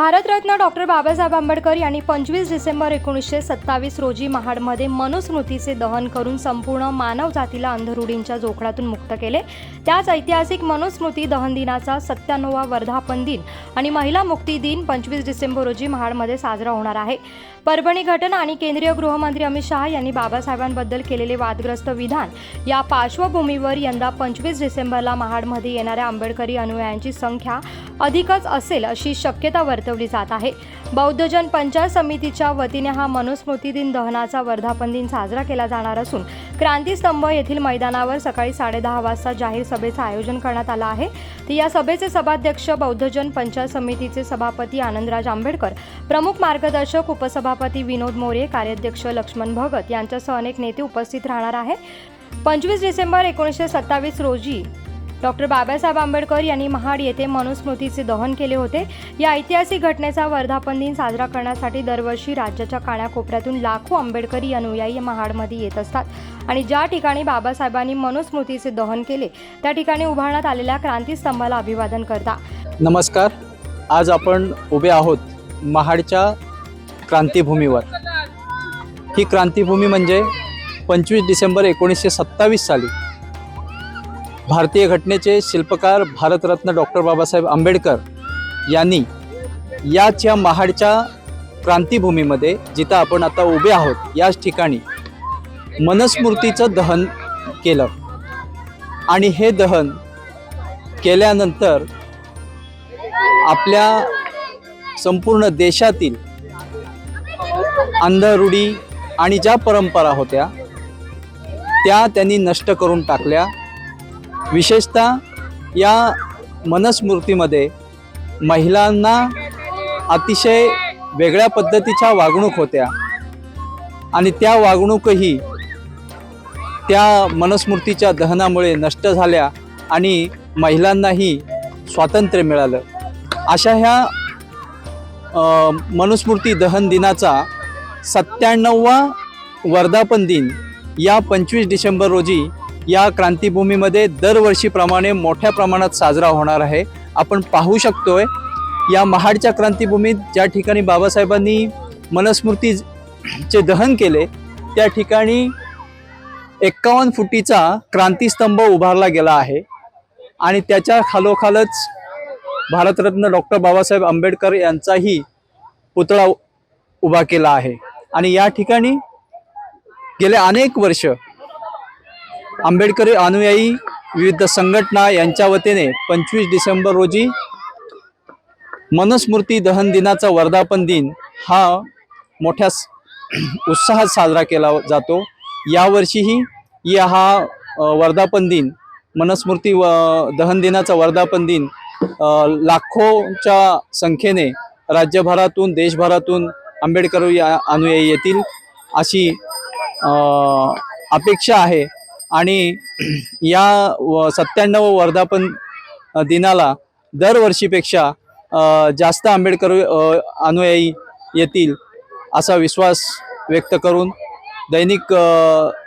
Bharat Ratna doctor Babasaheb Ambedkar यांनी पंचवीस डिसेंबर एकोणीसशे सत्तावीस रोजी महाडमध्ये मनुस्मृतीचे दहन करून संपूर्ण मानवजातीला अंधरुढींच्या जोखडातून मुक्त केले. त्याच ऐतिहासिक मनुस्मृती दहन दिनाचा सत्त्याण्णवा वर्धापन दिन आणि महिला मुक्ती दिन पंचवीस डिसेंबर रोजी महाडमध्ये साजरा होणार आहे. परभणी घटना आणि केंद्रीय गृहमंत्री अमित शहा यांनी बाबासाहेबांबद्दल केलेले वादग्रस्त विधान या पार्श्वभूमीवर यंदा पंचवीस डिसेंबरला महाडमध्ये येणाऱ्या आंबेडकरी अनुयायांची संख्या अधिकच असेल अशी शक्यता वर्तवली जात आहे. बौद्धजन पंचायत समितीच्या वतीने हा मनुस्मृती दिन दहनाचा वर्धापन दिन साजरा केला जाणार असून क्रांतीस्तंभ येथील मैदानावर सकाळी साडेदहा वाजता जाहीर सभेचं आयोजन करण्यात आलं आहे. तर या सभेचे सभाध्यक्ष बौद्धजन पंचायत समितीचे सभापती आनंदराज आंबेडकर प्रमुख मार्गदर्शक उपसभापती विनोद मोरे कार्याध्यक्ष लक्ष्मण भगत यांच्यासह अनेक नेते उपस्थित राहणार आहेत. पंचवीस डिसेंबर एकोणीसशे सत्तावीस रोजी डॉक्टर बाबासाहेब आंबेडकर यांनी महाड येथे मनुस्मृतीचे दहन केले होते. या ऐतिहासिक घटनेचा वर्धापन दिन साजरा करण्यासाठी दरवर्षी राज्याच्या कानाकोपऱ्यातून लाखो आंबेडकरी अनुयायी महाडमध्ये येत असतात. आणि ज्या ठिकाणी बाबासाहेबांनी मनुस्मृतीचे दहन केले त्या ठिकाणी उभारण्यात आलेल्या क्रांतीस्तंभाला अभिवादन करता. नमस्कार. आज आपण उभे आहोत महाडच्या क्रांतीभूमीवर. ही क्रांतीभूमी म्हणजे पंचवीस डिसेंबर एकोणीसशे सत्तावीस साली. भारतीय घटनेचे शिल्पकार भारतरत्न डॉक्टर बाबासाहेब आंबेडकर यांनी याच्या महाडच्या क्रांतीभूमीमध्ये जिथं आपण आता उभे आहोत याच ठिकाणी मनस्मृतीचं दहन केलं. आणि हे दहन केल्यानंतर आपल्या संपूर्ण देशातील अंधरूढी आणि ज्या परंपरा होत्या त्या त्यांनी नष्ट करून टाकल्या. विशेषतः या मनस्मृतीमध्ये महिलांना अतिशय वेगळ्या पद्धतीच्या वागणूक होत्या. आणि त्या वागणूकही त्या मनस्मृतीच्या दहनामुळे नष्ट झाल्या आणि महिलांनाही स्वातंत्र्य मिळालं. अशा ह्या मनुस्मृती दहन दिनाचा सत्त्याण्णववा वर्धापन दिन या पंचवीस डिसेंबर रोजी या क्रांतीभूमीमध्ये दरवर्षीप्रमाणे मोठ्या प्रमाणात साजरा होणार आहे. आपण पाहू शकतोय या महाडच्या क्रांतीभूमीत ज्या ठिकाणी बाबासाहेबांनी मनस्मृतीचे दहन केले त्या ठिकाणी एक्कावन्न फुटीचा क्रांतीस्तंभ उभारला गेला आहे. आणि त्याच्या खालोखालच भारतरत्न डॉक्टर बाबासाहेब आंबेडकर यांचाही पुतळा उभा केला आहे. आणि या ठिकाणी गेले अनेक वर्ष आंबेडकरी अनुयायी विविध संघटना यांच्या वतीने पंचवीस डिसेंबर रोजी मनस्मृती दहन दिनाचा वर्धापन दिन हा मोठ्या उत्साहात साजरा केला जातो. यावर्षीही या हा वर्धापन दिन मनस्मृती व दहन दिनाचा वर्धापन दिन लाखोच्या संख्येने राज्यभरातून देशभरातून आंबेडकर या अनुयायी येतील अशी अपेक्षा आहे. आणि या व सत्त्याण्णव वर्धापन दिनाला दरवर्षीपेक्षा जास्त आंबेडकर अनुयायी येतील असा विश्वास व्यक्त करून दैनिक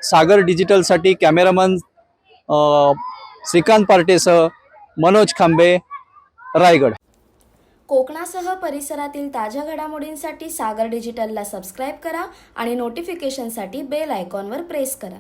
सागर डिजिटलसाठी कॅमेरामन श्रीकांत पार्टेसह मनोज खांबे रायगड. कोकणासह परिसरातील ताज्या घडामोडींसाठी सागर डिजिटलला सबस्क्राईब करा आणि नोटिफिकेशनसाठी बेल आयकॉनवर प्रेस करा.